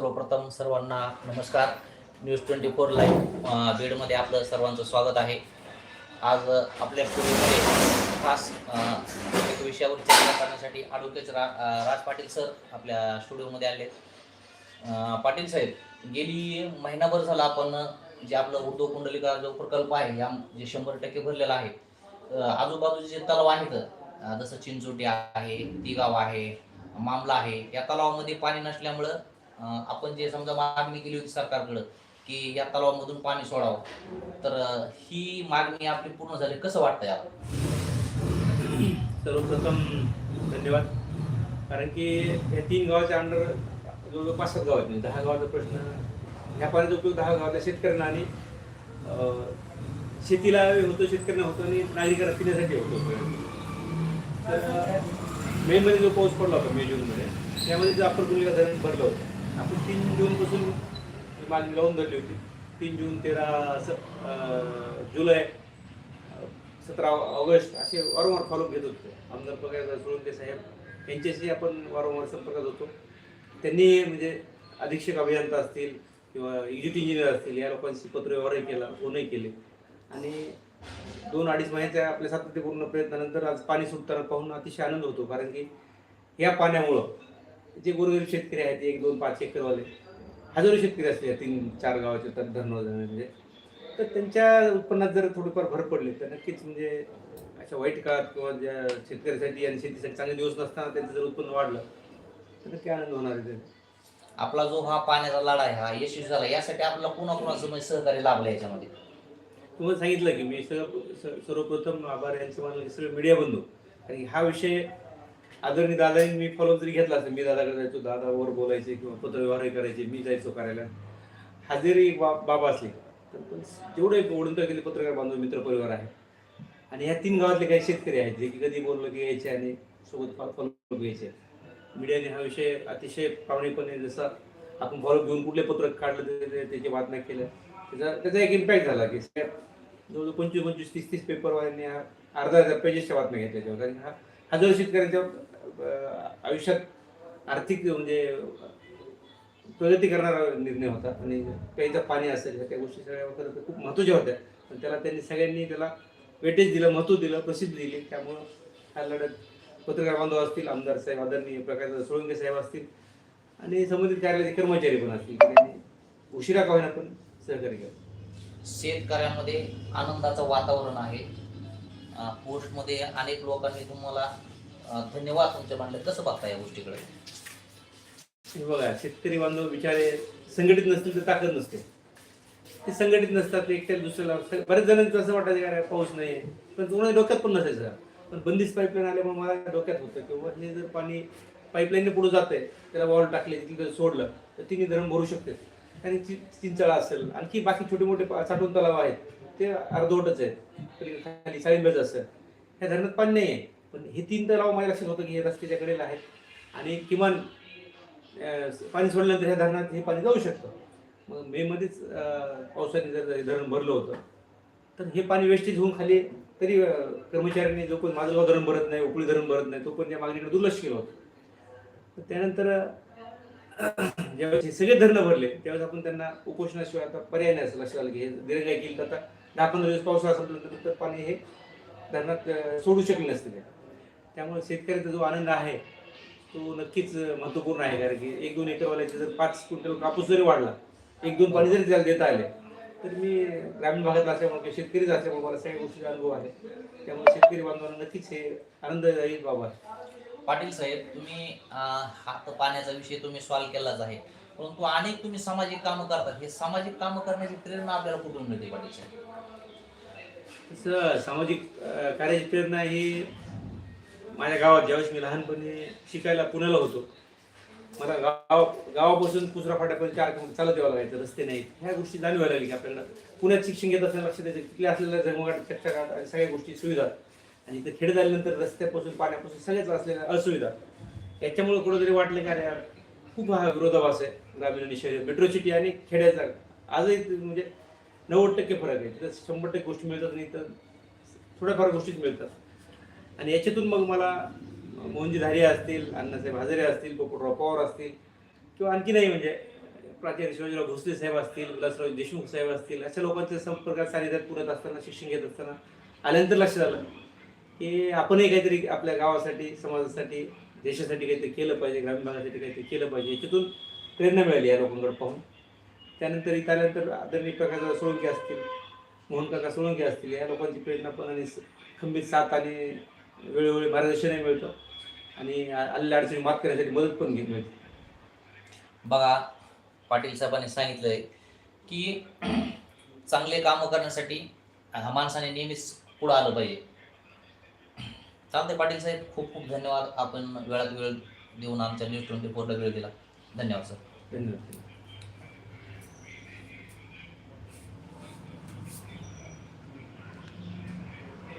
सर्वप्रथम सर्वांना नमस्कार. न्यूज ट्वेंटी फोर लाईव्ह बीडमध्ये आपलं सर्वांचं स्वागत आहे. आज आपल्या स्टुडिओमध्ये खास एक विषयावर चर्चा करण्यासाठी ॲडव्होकेट रा राज पाटील सर आपल्या स्टुडिओमध्ये आले. पाटील साहेब गेली महिनाभर झाला आपण जे आपलं उर्दू कुंडलिका जो प्रकल्प आहे या जे शंभर टक्के भरलेला आहे आजूबाजूचे जे तलाव आहेत जसं चिंचोटी आहे तिगाव आहे मामला आहे या तलावामध्ये पाणी नसल्यामुळं आपण जे समजा मागणी केली होती सरकारकडं की या तलावामधून पाणी सोडावं तर ही मागणी आपली पूर्ण झाली. कसं वाटतंय आता सर्वप्रथम धन्यवाद. कारण की या तीन गावाच्या अंडर जवळजवळ पाच सात गाव आहेत. म्हणजे दहा गावाचा प्रश्न ह्या पाण्याचा उपयोग दहा गावातल्या शेतकऱ्यांना आणि शेतीला होतो शेतकऱ्यांना होतो आणि नागरिकांना पिण्यासाठी होतो. तर मे मध्ये जो पाऊस पडला होता मे जूनमध्ये त्यामध्ये जो आपण कुंडलिका धरण भरलं होतं. आपण तीन जूनपासून ही मागणी लावून धरली होती. तीन जून तेरा स जुलै सतरा ऑगस्ट असे वारंवार फॉलोअप घेत होते. आमदार पगार सोळंके साहेब यांच्याशी आपण वारंवार संपर्कात होतो. त्यांनी म्हणजे अधीक्षक अभियंता असतील किंवा एक्झिट इंजिनियर असतील या लोकांशी पत्रव्यवहारही केला फोनही केले. आणि दोन अडीच महिन्याच्या आपल्या सातत्यपूर्ण प्रयत्नानंतर आज पाणी सुटताना पाहून अतिशय आनंद होतो. कारण की या पाण्यामुळं जे गोरगरीब शेतकरी आहेत एक दोन पाच एकरवाले हजारो शेतकरी असले तीन चार गावाचे तर धरणं म्हणजे. तर त्यांच्या उत्पन्नात जर थोडीफार भर पडली तर नक्कीच म्हणजे अशा वाईट काळात किंवा ज्या शेतकऱ्यासाठी आणि शेतीसाठी चांगले दिवस नसताना त्यांचं जर उत्पन्न वाढलं तर नक्की आनंद होणार आहे त्याचा. आपला जो हा पाण्याचा लढा आहे हा यशस्वी झाला यासाठी आपल्याला कुणाकुणाचं म्हणजे सहकार्य लाभलं याच्यामध्ये? तुम्हाला सांगितलं की मी सगळं सर्वप्रथम आभार यांचं मानलं की सगळे मीडिया बंधू. आणि हा विषय आदरणीय दादाने मी फॉलो जरी घेतला असेल. मी दादाकडे जायचो. दादावर बोलायचे किंवा पत्रव्यवहार करायचे. मी जायचो करायला हजेरी बा बाबा असले. तर पण जेवढे ओढून गेले पत्रकार बांधव मित्र परिवार आहे. आणि ह्या तीन गावातले काही शेतकरी आहेत जे की कधी बोललं की यायचे आणि सोबत फॉलो घ्यायचे. मीडियाने हा विषय अतिशय प्रामाणिकपणे जसा आपण फॉलो घेऊन कुठले पत्रक काढलं ते- त्याची बातम्या केल्या. त्याचा त्याचा एक इम्पॅक्ट झाला की सगळ्या जवळजवळ पंचवीस पंचवीस तीस तीस पेपरवाल्यांनी हा अर्धा हजार पेजेसच्या बातम्या घेतल्या त्याच्यावर. आणि हा हजारो शेतकऱ्यांच्या आयुष्यात आर्थिक म्हणजे प्रगती करणारा निर्णय होता. आणि प्यायचं पाणी असेल ह्या त्या गोष्टी सगळ्या खरं तर खूप महत्त्वाच्या होत्या. पण त्याला त्यांनी सगळ्यांनी त्याला वेटेज दिलं महत्त्व दिलं प्रसिद्धी दिली. त्यामुळं ह्या लढत पत्रकार बांधव असतील आमदार साहेब आदरणीय प्रकाश सोळंके साहेब असतील आणि संबंधित कार्यालयाचे कर्मचारी पण असतील. की त्यांनी उशिरा का होईना पण सहकार्य केलं. शेतकऱ्यांमध्ये आनंदाचं वातावरण आहे. पोस्टमध्ये अनेक लोकांनी तुम्हाला धन्यवाद तुमच्या मांडले कसं बघता या गोष्टीकडे? हे बघा शेतकरी बांधव बिचारे संघटित नसतील तर ताकद नसते. ते संघटित नसतात ते एकट्या दुसऱ्याला बऱ्याच जणांचं असं वाटायचं का पाऊस नाही पण कोणाच्या डोक्यात पण नसायचं. पण बंदिस्त पाईपलाईन आल्यामुळे मला डोक्यात होतं किंवा हे जर पाणी पाईपलाईनने पुढे जाते त्याला वॉल टाकले तिकडे सोडलं तर तिने धरण भरू शकते. आणि चि- चिंचाळा असेल. आणखी बाकी छोटे मोठे साठवून तलाव आहेत. ते अर्धवटच आहेत. खाली साळिंबेच असेल. ह्या धरणात पाणी नाही आहे पण हे तीन तलाव माझ्या लक्षात होतं की हे रस्त्याच्या कडेला आहेत. आणि किमान पाणी सोडल्यानंतर ह्या धरणात हे पाणी जाऊ शकतं. मग मेमध्येच पावसाने जर धरण भरलं होतं तर हे पाणी वेस्टेज होऊन खाली तरी कर्मचाऱ्यांनी जो कोण माझं धरण भरत नाही उकळी धरण भरत नाही तो पण या मागणीकडे दुर्लक्ष केलं होतं. तर त्यानंतर ज्यावेळेस हे सगळे धरणं भरले त्यावेळेस आपण त्यांना उपोषणाशिवाय आता पर्याय नाही असं लक्षात आलं की हे दिरंगाई केलं तर आता दहा पंधरा दिवस पावसाळा संपल्यानंतर तर पाणी हे धरणात सोडू शकले नसते ते. त्यामुळे शेतकऱ्याचा जो आनंद आहे तो नक्कीच महत्त्वपूर्ण आहे. कारण की एक दोन एकरवाल्याचे जर पाच क्विंटल कापूस जरी वाढला एक दोन पाणी जरी त्याला देता आले तर मी ग्रामीण भागात असल्यामुळे किंवा शेतकरीच असल्यामुळे मला सगळ्या गोष्टीचा अनुभव आहे. त्यामुळे शेतकरी बांधवांना नक्कीच हे आनंददायी बाब. आहे पाटील साहेब तुम्ही अं, हा तर पाण्याचा विषय तुम्ही सॉल्व्ह केलाच आहे. परंतु अनेक तुम्ही सामाजिक कामं करतात. हे सामाजिक कामं करण्याची प्रेरणा आपल्याला कुठून मिळते पाटील साहेब? तसं सामाजिक कार्याची प्रेरणा ही माझ्या गावात ज्यावेळेस मी लहानपणी शिकायला पुण्याला होतो मला गाव गावापासून कुसरा फाट्यापर्यंत चार किलोमीटर चालत यावं लागायचं रस्ते नाहीत. ह्या गोष्टी जाणवायला लागली की आपल्याला पुण्यात शिक्षण घेत असताना लक्ष द्यायचं तिथले असलेल्या जगमगाट चक्चकाट आणि सगळ्या गोष्टी सुविधा. आणि इथं खेड झाल्यानंतर रस्त्यापासून पाण्यापासून सगळ्याच असलेल्या असुविधा. याच्यामुळे कुठंतरी वाटलं का यार खूप हा विरोधाभास आहे. ग्रामीण आणि शहरी मेट्रो सिटी आणि खेड्याचा आजही म्हणजे नव्वद टक्के फरक आहे. तिथं शंभर टक्के गोष्टी मिळतात आणि इथं थोड्याफार गोष्टीच मिळतात. आणि याच्यातून मग मला मोहनजी धारिया असतील अण्णासाहेब हजारे असतील पोपटराव पवार असतील किंवा आणखी नाही म्हणजे प्राचार्य शिवाजीराव भोसले साहेब असतील विलासराव देशमुख साहेब असतील अशा लोकांच्या संपर्कात सानिध्यात पुरत असताना शिक्षण घेत असताना आल्यानंतर लक्षात आलं की आपणही काहीतरी आपल्या गावासाठी समाजासाठी देशासाठी काहीतरी केलं पाहिजे ग्रामीण भागासाठी काहीतरी केलं पाहिजे. याच्यातून प्रेरणा मिळाली या लोकांकडे पाहून. त्यानंतर इथं आल्यानंतर आदरणीय प्रकाश सोळंकी असतील मोहन काका सोळंकी असतील या लोकांची प्रेरणा पण आणि खंबीर साथ आणि वेळोवेळी मार्गदर्शनही मिळतं. आणि आलेल्या अडचणी मात करण्यासाठी मदत पण घेत मिळते. बघा पाटील साहेबांनी सांगितलंय की चांगले कामं करण्यासाठी माणसाने नेहमीच पुढं आलं पाहिजे. चालते पाटील साहेब खूप खूप धन्यवाद. आपण वेळात वेळ देऊन आमच्या न्यूज ट्वेंटी फोरला वेळ दिला. धन्यवाद सर. धन्यवाद.